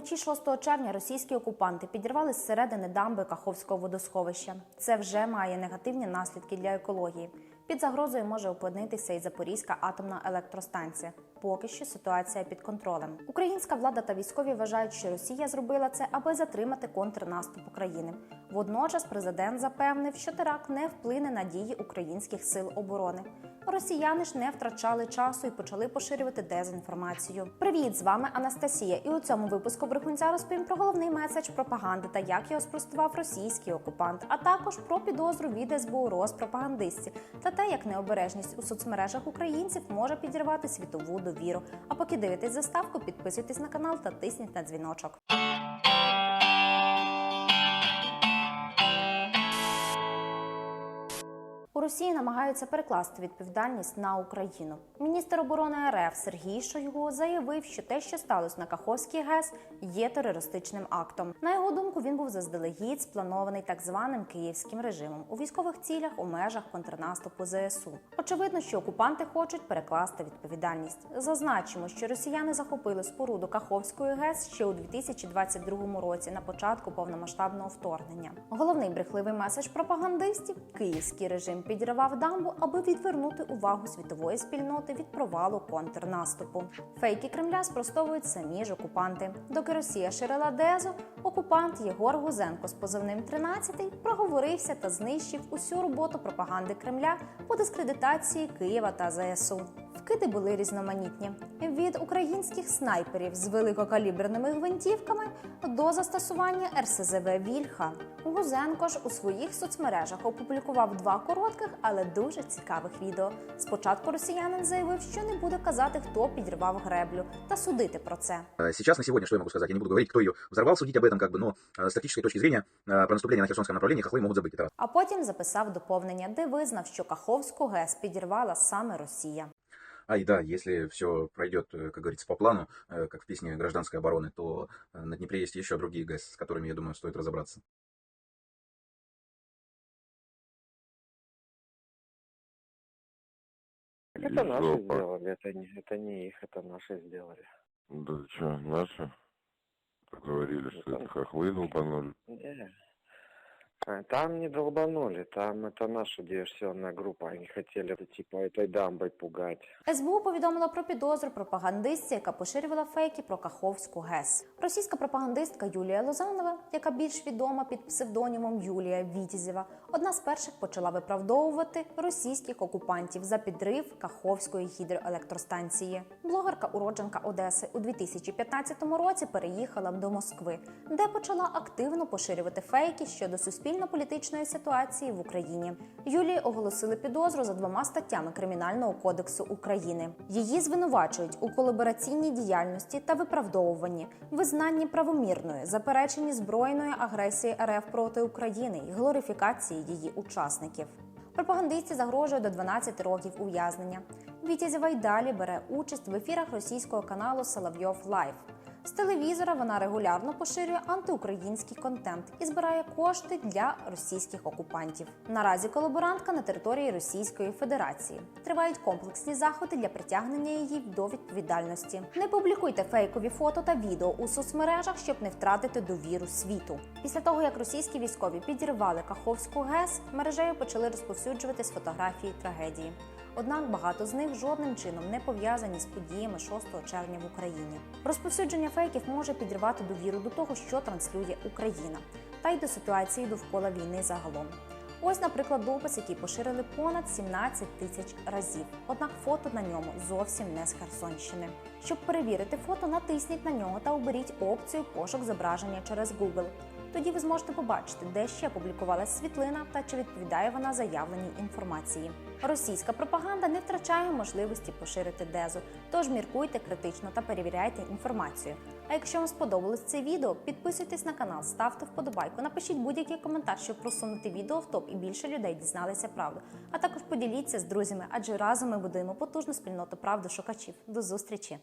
Вночі 6 червня російські окупанти підірвали зсередини дамби Каховського водосховища. Це вже має негативні наслідки для екології. Під загрозою може опинитися і Запорізька атомна електростанція. Поки що ситуація під контролем. Українська влада та військові вважають, що Росія зробила це, аби затримати контрнаступ України. Водночас президент запевнив, що теракт не вплине на дії українських сил оборони. Росіяни ж не втрачали часу і почали поширювати дезінформацію. Привіт, з вами Анастасія. І у цьому випуску брехунця розповім про головний меседж пропаганди та як його спростував російський окупант, а також про підозру від СБУ розпропагандистів та те, як необережність у соцмережах українців може підірвати світову довіру. А поки дивитесь заставку, підписуйтесь на канал та тисніть на дзвіночок. Росії намагаються перекласти відповідальність на Україну. Міністр оборони РФ Сергій Шойгу заявив, що те, що сталося на Каховській ГЕС, є терористичним актом. На його думку, він був заздалегідь спланований так званим київським режимом у військових цілях у межах контрнаступу ЗСУ. Очевидно, що окупанти хочуть перекласти відповідальність. Зазначимо, що росіяни захопили споруду Каховської ГЕС ще у 2022 році на початку повномасштабного вторгнення. Головний брехливий меседж пропагандистів київський режим підірвав дамбу, аби відвернути увагу світової спільноти від провалу контрнаступу. Фейки Кремля спростовують самі ж окупанти. Доки Росія ширила дезу, окупант Єгор Гузенко з позивним «13» проговорився та знищив усю роботу пропаганди Кремля по дискредитації Києва та ЗСУ. Вкиди були різноманітні від українських снайперів з великокаліберними гвинтівками до застосування РСЗВ Вільха. Гузенко ж у своїх соцмережах опублікував два коротких, але дуже цікавих відео. Спочатку росіянин заявив, що не буде казати, хто підірвав греблю, та судити про це. А Сейчас, на сегодня, что я могу сказать? Я не буду говорить, кто ее взорвал, судить об этом, как бы, но э, с тактической точки зрения э, про наступление на Херсонском направлении хохлы могут забыть. Это раз. А потім записав доповнення, де визнав, що Каховську ГЕС підірвала саме Росія. А и да, если все пройдет, э, как говорится, по плану, э, как в песне гражданской обороны, то э, на Днепре есть еще другие ГЭС, с которыми, я думаю, стоит разобраться. Это наши Жопа. сделали, это не, это не их, это наши сделали. Да что, наши? Говорили, Ну, что там- это хохлы долбанули. Не. А, Там не долбанули, там это наша диверсионная группа, они хотели типа этой дамбой пугать. СБУ повідомила про підозру пропагандистці, яка поширювала фейки про Каховську ГЕС. Російська пропагандистка Юлія Лозанова, яка більш відома під псевдонімом Юлія Вітізєва, одна з перших почала виправдовувати російських окупантів за підрив Каховської гідроелектростанції. Блогерка уродженка Одеси у 2015 році переїхала до Москви, де почала активно поширювати фейки щодо суспільно-політичної ситуації в Україні. Юлії оголосили підозру за двома статтями Кримінального кодексу України. Її звинувачують у колабораційній діяльності та виправдовуванні, визнанні правомірної, запереченні збройної агресії РФ проти України і глорифікації її учасників. Пропагандистці загрожує до 12 років ув'язнення. Вітязєва й далі бере участь в ефірах російського каналу Соловйов Лайв. З телевізора вона регулярно поширює антиукраїнський контент і збирає кошти для російських окупантів. Наразі колаборантка на території Російської Федерації. Тривають комплексні заходи для притягнення її до відповідальності. Не публікуйте фейкові фото та відео у соцмережах, щоб не втратити довіру світу. Після того, як російські військові підірвали Каховську ГЕС, мережею почали розповсюджуватись фотографії трагедії. Однак багато з них жодним чином не пов'язані з подіями 6 червня в Україні. Розповсюдження фейків може підривати довіру до того, що транслює Україна, та й до ситуації довкола війни загалом. Ось, наприклад, допис, який поширили понад 17 тисяч разів. Однак фото на ньому зовсім не з Херсонщини. Щоб перевірити фото, натисніть на нього та оберіть опцію пошук зображення через Google. Тоді ви зможете побачити, де ще публікувалась світлина та чи відповідає вона заявленій інформації. Російська пропаганда не втрачає можливості поширити дезу, тож міркуйте критично та перевіряйте інформацію. А якщо вам сподобалось це відео, підписуйтесь на канал, ставте вподобайку, напишіть будь-який коментар, щоб просунути відео в топ і більше людей дізналися правду. А також поділіться з друзями, адже разом ми будуємо потужну спільноту правдошукачів. До зустрічі!